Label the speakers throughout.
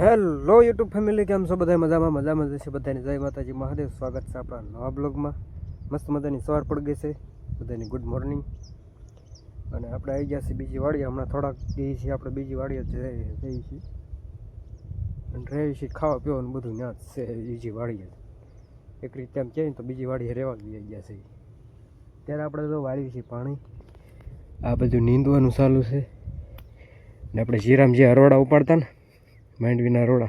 Speaker 1: Hello YouTube family કેમ છો? બધા મજામાં? મજામાં જશે બધાની જય માતાજી. મહાદેવ, સ્વાગત છે આપણા નવા બ્લોગમાં. મસ્ત મજાની સવાર પડી ગઈ છે. બધાની ગુડ મોર્નિંગ અને આપણે આવી ગયા છીએ બીજી વાડીએ. હમણાં થોડાક જઈએ છીએ આપણે બીજી વાડીએ જઈએ છીએ. અને રહીએ છીએ ખાવા પીવાનું બધું ત્યાં છે બીજી વાડીએ. એક રીતે એમ કહીએ તો બીજી વાડીએ રહેવા જઈ ગયા છે ત્યારે આપણે તો વાળીએ છીએ પાણી. આ બધું નીંદવાનું ચાલુ છે. ને આપણે જીરામ જે હરોડા ઉપાડતા ને. માંડવીના રોડા.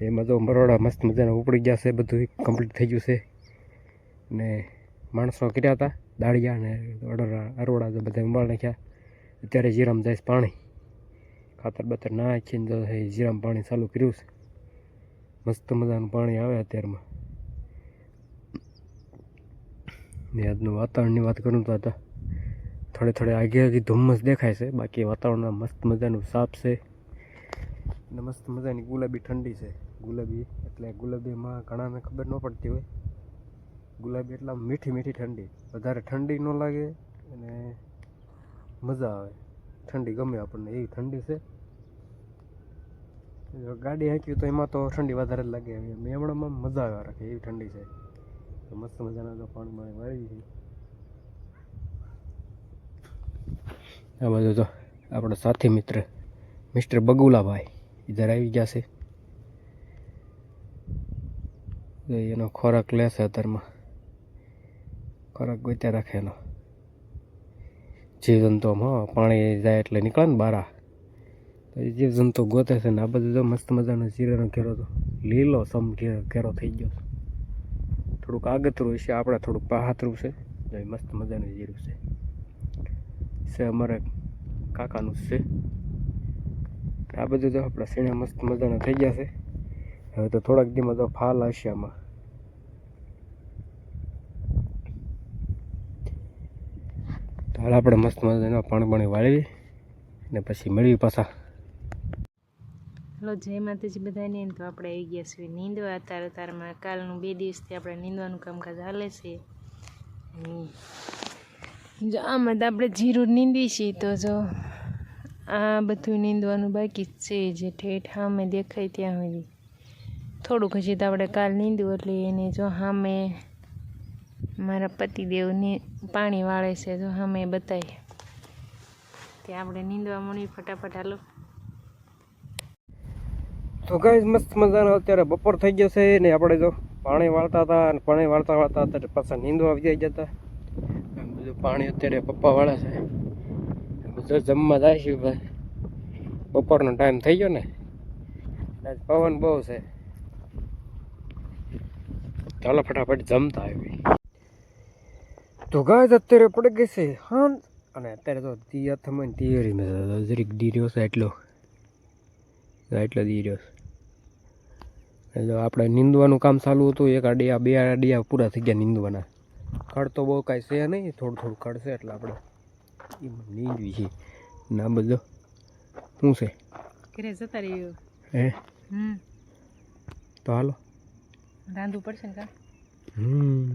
Speaker 1: એમાં તો મરોડા મસ્ત મજાના ઉપડી ગયા છે, બધું કમ્પ્લીટ થઈ ગયું છે. ને માણસો કર્યા હતા, દાળિયા ને અડોરા, અરોડા તો બધા ઉંબાળ નાખ્યા. અત્યારે જીરામ જાય પાણી. ખાતર બતર નાખીને તો એ જીરામ પાણી ચાલુ કર્યું છે. મસ્ત મજાનું પાણી આવે અત્યારમાં. ને આજનું વાતાવરણની વાત કરું તો હતા થોડે થોડે આગે આગે ધુમ્મસ દેખાય છે. બાકી વાતાવરણમાં મસ્ત મજાનું સાફ છે. ને મસ્ત મજાની ગુલાબી ઠંડી છે. ગુલાબી એટલે ગુલાબીમાં ઘણાને ખબર ન પડતી હોય. ગુલાબી એટલે મીઠી મીઠી ઠંડી. વધારે ઠંડી ન લાગે અને મજા આવે. ઠંડી ગમે આપણને, એવી ઠંડી છે. ગાડી હાંક્યું તો એમાં તો ઠંડી વધારે જ લાગે. મેમણામાં મજા આવે રાખે, એવી ઠંડી છે. તો મસ્ત મજાના તો પાણીમાં વાળી છે. આ બધું તો આપણો સાથી મિત્ર, મિસ્ટર બગુલાભાઈ. ઇધર આવી ગયા છે એનો ખોરાક લેશે અત્યારમાં. ખોરાક ગોત્યા રાખે એનો. જીવજંતુ આમ હો, પાણી જાય એટલે નીકળે ને બારા. તો જીવજંતુ ગોતે છે ને આ બધું તો મસ્ત મજાનો જીરાનો ઘેરો તો લીલો સમ ઘેરો થઈ ગયો થોડુંક આગતરું છે આપણે થોડુંક પાહાતરું છે. મસ્ત મજાનું જીરું છે. છે અમારે કાકાનું છે. આ બધું તો આપણા સીણા મસ્ત મજાના થઈ ગયા છે. હવે તો થોડાક દીમાં તો ફાલ આવશે આમાં. હાલ આપણે મસ્ત મજાના પાણી પાણી વાળવી ને પછી મળવી પાછા.
Speaker 2: હલો, જય માતાજી બધાને. તો આપણે આવી ગયા છીએ નીંદવા. અત્યારે અત્યારમાં કાલનું બે દિવસથી આપણે નીંદવાનું કામકાજ હાલે છે. આમાં તો આપણે જીરું નીંદી છીએ. તો જો આ બધું નીંદવાનું બાકી છે, જે ઠેઠ સામે દેખાય ત્યાં સુધી. થોડુંક હજી તો આપણે કાલ નીંદ્યું એટલે એને જો સામે મારા પતિદેવને પાણી વાળે છે, જો સામે બતાય. ત્યાં આપણે નીંદવા મળી ફટાફટ હાલો.
Speaker 1: તો ગાઈઝ મસ્ત મજાનો અત્યારે બપોર થઈ ગયો છે ને આપણે જો પાણી વાળતા હતા અને પાણી વાળતા વાળતા અત્યારે પાછા નીંદવા આવી જતા બધું પાણી અત્યારે પપ્પા વાળા છે. બધું જમવા જાય ભાઈ. બપોરનો ટાઈમ થઈ ગયો ને? આજ પવન બહુ છે. ચાલો ફટાફટ જમતા આવી તો ગાય અત્યારે પડી ગઈ છે હા અને અત્યારે તો દી તિયરી ને જરીક દી રહ્યો છે એટલો એટલો દી રહ્યો છે. એટલે આપણે નીંદવાનું કામ ચાલુ હતું, એક અડિયા, બે અડિયા પૂરા થઈ ગયા નીંદવાના. ખડ તો બહુ કાંઈ છે નહીં, થોડું થોડું ખડ છે એટલે આપણે એમાં નીંદવી છે ના બધો શું છે
Speaker 2: ઘરે જતા રહ્યો
Speaker 1: હે
Speaker 2: હમ
Speaker 1: તો હાલો
Speaker 2: રાંધવું પડશે ને કા
Speaker 1: હમ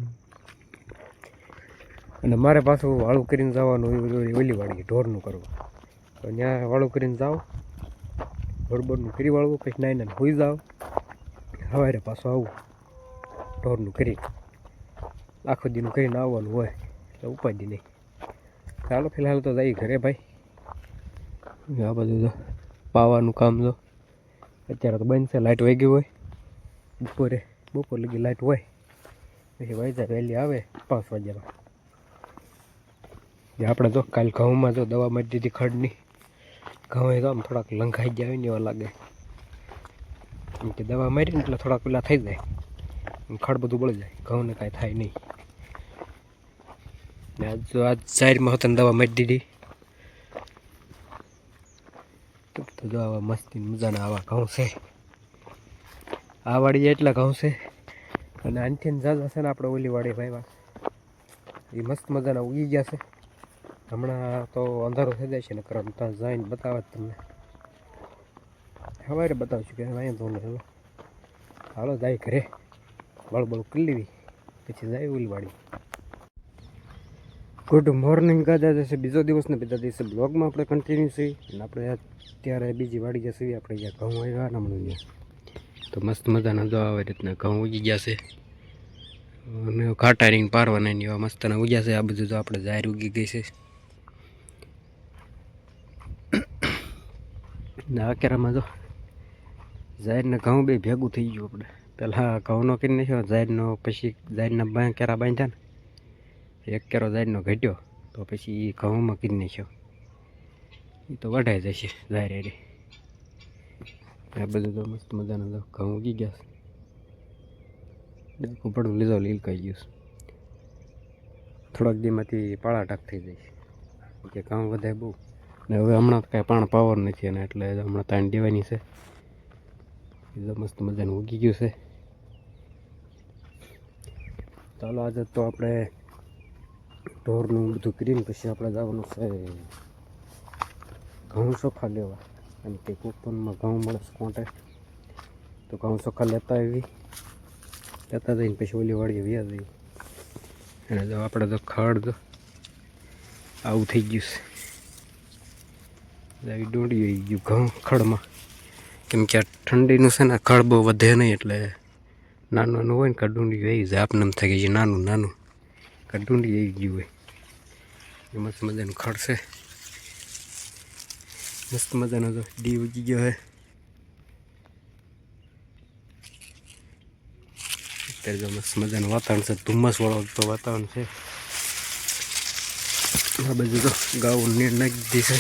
Speaker 1: અને મારે પાછું વાળું કરીને જવાનું એ ઓલી વાળી ઢોરનું કરવું તો ત્યાં વાળું કરીને જાઓ ઢોરબોરનું કરી વાળવું પછી નાઈ નાઈને હોઈ જાઓ સવારે પાછું આવું ઢોરનું કરી આખો દીનું કરીને આવવાનું હોય એટલે ઉપાધિ નહીં ચાલો, ફિલહાલ તો જઈ ઘરે ભાઈ. આ બધું તો પાવાનું કામ જો. અત્યારે તો બંધ છે લાઇટ વહી ગઈ હોય. બપોરે, બપોર લગી લાઇટ હોય. પછી વાયજા વહેલી આવે, પાંચ વાગ્યામાં. જે આપણે જો કાલ ઘઉંમાં જો દવા મારી દીધી ખડની. ઘઉં તો આમ થોડાક લંઘાઈ હોય ને એવા લાગે. કેમ કે દવા મારી ને એટલે થોડાક પેલા થઈ જાય. ખડ બધું બળી જાય. ઘઉંને કાંઈ થાય નહીં. આજ સાઈડમાં હતા દવા મારી દીધી. જો આવા મસ્તી મજાના આવા ઘઉં છે. આ વાડી એટલા ઘઉં છે. અને આનથી જાજા છે ને આપણે ઓલી વાડી ભાઈ એ મસ્ત મજાના ઉગી ગયા છે. હમણાં તો અંધારો થઈ જાય છે ને કરમ ત્યાં જઈને બતાવે તમને. સવારે બતાવશું કે અહીંયા તો નહીં હાલો, જાય ઘરે. બળબળ બળ કરી લેવી. પછી જાય ઓલી વાડી ગુડ મોર્નિંગ કાજા જશે બીજો દિવસ ને બીજા દિવસે બ્લોગમાં આપણે કન્ટિન્યુ છીએ. અને આપણે અત્યારે બીજી વાડી જશે. આપણે જ્યાં ઘઉં આવ્યા ને હમણાં ત્યાં. તો મસ્ત મજાના જો આવી રીતના ઘઉં ઉગી ગયા છે. અને કાંટારીને પારવાના નહીં એવા મસ્તના ઉગ્યા છે. આ બધું જો આપણે જાહેર ઉગી ગઈ છે. આ કેરામાં જો જાહેરને ઘઉં બે ભેગું થઈ ગયું આપણે. પહેલાં ઘઉંનો કરી નાખ્યો, જાહેરનો પછી જાહેરના કેરા બાંધ્યા ને. એક કેરો જાહેરનો ઘટ્યો, તો પછી એ ઘઉંમાં કરી નાખ્યો. એ તો વઢાઈ જશે જાહેર આ બધું તો મસ્ત મજાના તો ઘઉં ઉગી ગયા છે. ડાકું પડું, લીધો, લીલકાઈ ગયું છે. થોડાક દીમાંથી પાળા ટાક થઈ જાય કે ઘઉં વધારે બહુ. ને હવે હમણાં કાંઈ પાણ પાવર નથી અને એટલે હમણાં તાણ દેવાની છે. એ તો મસ્ત મજાનું ઉગી ગયું છે. ચાલો, આજે તો આપણે ઢોરનું બધું કરીને પછી આપણે જવાનું છે ઘઉં ચોખા લેવા. અને તે કૂપનમાં ઘઉં મળે છે કોન્ટે તો ઘઉં ચોખા લેતા આવી. લેતા જઈને પછી ઓલી વાળી વ્યા જઈ અને જો આપણે તો ખડ જો આવું થઈ ગયું છે. આવી દોડી આવી ગયું ઘઉં ખડમાં. કેમ કે આ ઠંડીનું છે ને ખડ બહુ વધે નહીં એટલે નાનું નાનું હોય ને કડુંડી આવી જાય. આપને એમ થાય કે નાનું નાનું. કડુંડી આવી ગયું હોય. મસ્ત મજાનું ખડશે મસ્ત મજાનો તો ડી ઉગી ગયો હોય અત્યારે જો મસ્ત મજાનું વાતાવરણ છે. ધુમ્મસ વાળો તો વાતાવરણ છે. આ બાજુ તો ગાઉ નીર નાખી દીધી છે.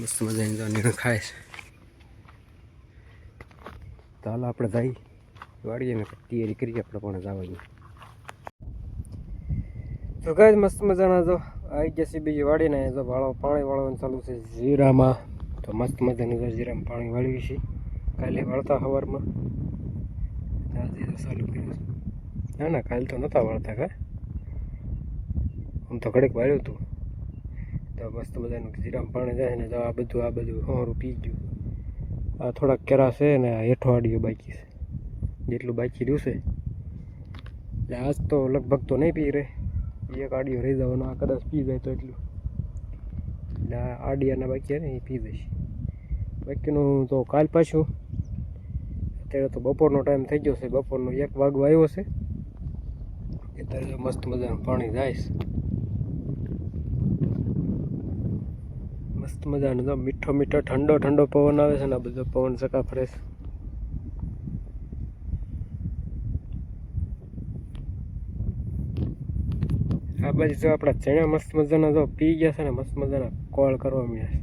Speaker 1: મસ્ત મજાની તો નીર ખાય છે. તો હાલ આપણે જઈ. વાળીએ ને તૈયારી કરીએ. આપણે પણ જવાની. તો કાંઈ મસ્ત મજાના જો આવી છે બીજી વાળીને જો વાળો પાણી વાળવાનું ચાલુ છે જીરામાં. તો મસ્ત મજાનું જો જીરામાં પાણી વાળવી છે કાલે વાળતા સવારમાં. ચાલુ કર્યું ના ના, કાલે તો નહોતા વાળતા કા? આમ તો ઘડીક વાળ્યું હતું તો મસ્ત મજાનું જીરામાં પાણી જાય ને તો આ બધું આ બધું હોરું પી ગયું. આ થોડાક કેરા છે ને, આ હેઠો આડિયો બાકી છે. જેટલું બાકી રહ્યું છે. આજ તો લગભગ તો નહીં પી રહે. એક આડિયો રહી જવાનો, આ કદાચ પી જાય તો એટલું. એટલે આ આડિયાના બાકી ને, એ પી જશે. બાકીનું તો કાલ પાછું. અત્યારે તો બપોરનો ટાઈમ થઈ ગયો છે, બપોરનો એક વાગવા આવ્યો છે. અત્યારે જો મસ્ત મજાનું પાણી જાય મસ્ત મજાનું મીઠો મીઠો ઠંડો ઠંડો પવન આવે છે ને, આ બધો પવન સકા ફરે છે. બાજુ જો આપણા ચણા મસ્ત મજાના જો પી ગયા છે ને, મસ્ત મજાના કોળ કરવા મળ્યા છે.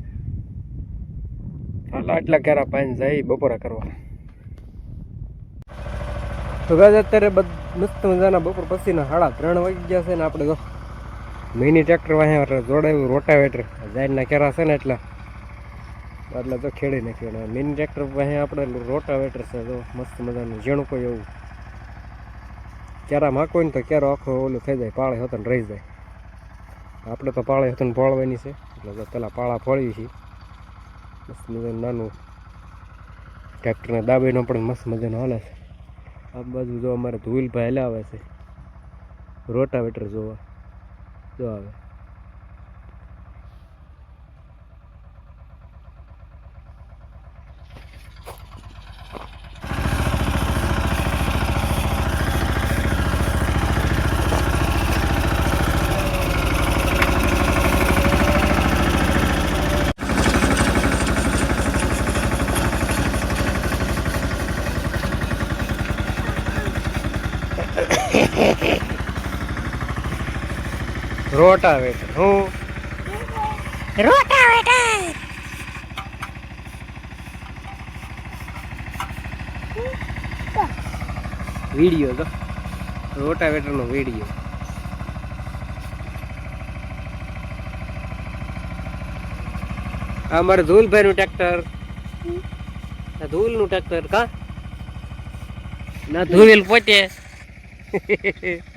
Speaker 1: આટલા કેરા પાણી જાય બપોરા કરવા. તો ગાજ અત્યારે મસ્ત મજાના બપોર પછીના સાડા ત્રણ વાગી ગયા છે ને આપણે તો મિની ટ્રેક્ટર વાંહે જોડાયું, રોટાવેટર. જાહેરના કેરા છે ને એટલા. એટલે તો ખેડી નાખ્યું. મિની ટ્રેક્ટર વાંહે આપણે રોટાવેટર છે તો મસ્ત મજાનું ઝીણું કોઈ એવું. કેરા માકો ને તો ક્યારો આખો ઓલું થઈ જાય, પાળે હતો ને રહી જાય. આપણે તો પાળે હતો ને પાળવાની છે, એટલે પહેલાં પાળા ફોળવી છીએ. મસ્ત મજાનું નાનું ટ્રેક્ટરને દાબીનો પણ મસ્ત મજાનો હાલે છે. આ બાજુ જો અમારે ધુલભાઈ લાવે છે. રોટાવેટર જોવા. જો આવે. રોટાવેટર. હું.
Speaker 2: રોટાવેટર.
Speaker 1: વીડિયો તો રોટાવેટરનો વીડિયો. આ મારે ધૂલભાઈનું ટ્રેક્ટર. ધૂલનું ટ્રેક્ટર કા? ના ધૂલ પોતે.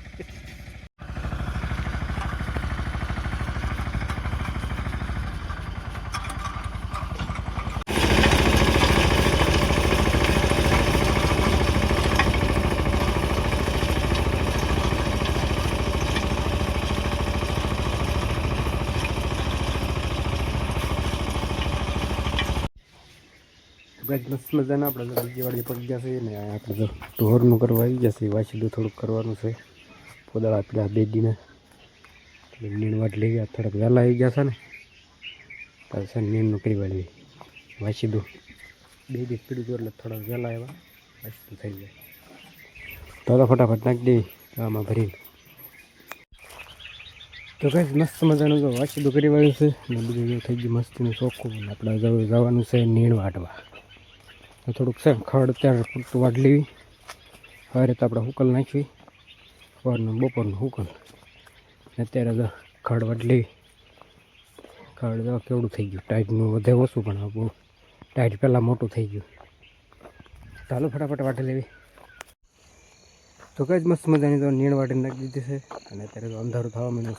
Speaker 1: કાંઈક મસ્ત મજાના? આપણે તો બીજી વાડી પડી ગયા છે ને આપણે તો ઢોરનું કરવા આવી ગયા છે વાંચીદું થોડુંક કરવાનું છે. પોદાળા પેલા બે દીને નીણવાટ લઈ ગયા. થોડાક વહેલા આવી ગયા છે ને. પછી છે નીણનું કરી વાળી વાંચીદું બે દિવસ પીડું ગયું એટલે થોડાક વહેલા આવ્યા વાંચીદું થઈ જાય. તો તો ફટાફટ નાખી દે આમાં ભરીને. તો કઈ મસ્ત મજાનું જો વાસી કરી વાળ્યું છે. ને બધું થઈ ગયું મસ્તીનું ચોખ્ખું. આપણે જવાનું છે નીણ વાટવા થોડુંક છે ખડ અત્યારે પૂરતું વાટ લેવી. હવે રીતે આપણે હુકલ નાખવી સવારનું બપોરનું હુકલ. ને અત્યારે તો ખડ વાટ લેવી. ખડ કેવડું થઈ ગયું. ટાઈટનું વધે ઓછું, પણ આપણું ટાઈટ પહેલાં મોટું થઈ ગયું. ચાલો ફટાફટ વાટી લેવી. તો કઈ જ મસ્ત મજાની તો નીણ વાટી નાખી દીધી છે. અને અત્યારે તો અંધારું થવા માંડ્યું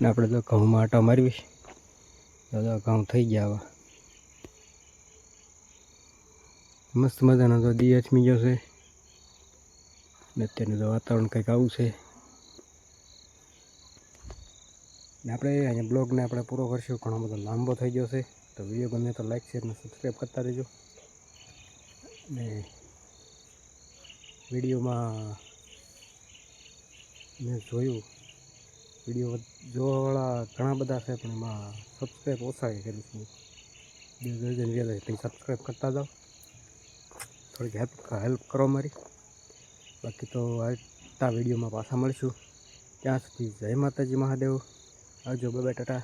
Speaker 1: ને આપણે તો ઘઉંમાં આટા મારવી દાદા ઘઉં થઈ ગયા આવા મસ્ત મજાનો તો દી અચમી ગયો છે. ને અત્યારનું તો વાતાવરણ કંઈક આવું છે. ને આપણે અહીંયા બ્લોગને આપણે પૂરો કરશું. ઘણો બધો લાંબો થઈ ગયો છે. તો વીડિયો ગમે તો લાઈક, શેર અને સબસ્ક્રાઈબ કરતા રહેજો. ને વિડીયોમાં મેં જોયું. વીડિયો જોવાવાળા ઘણા બધા છે, પણ એમાં સબસ્ક્રાઈબ ઓછા કરી છે. બે દર્જન છે પછી સબસ્ક્રાઈબ કરતા જાઓ. થોડીક હેલ્પ હેલ્પ કરો મારી. બાકી તો આવતા વિડીયોમાં પાછા મળીશું. ત્યાં સુધી જય માતાજી, મહાદેવ. આવજો બાય ટાટા.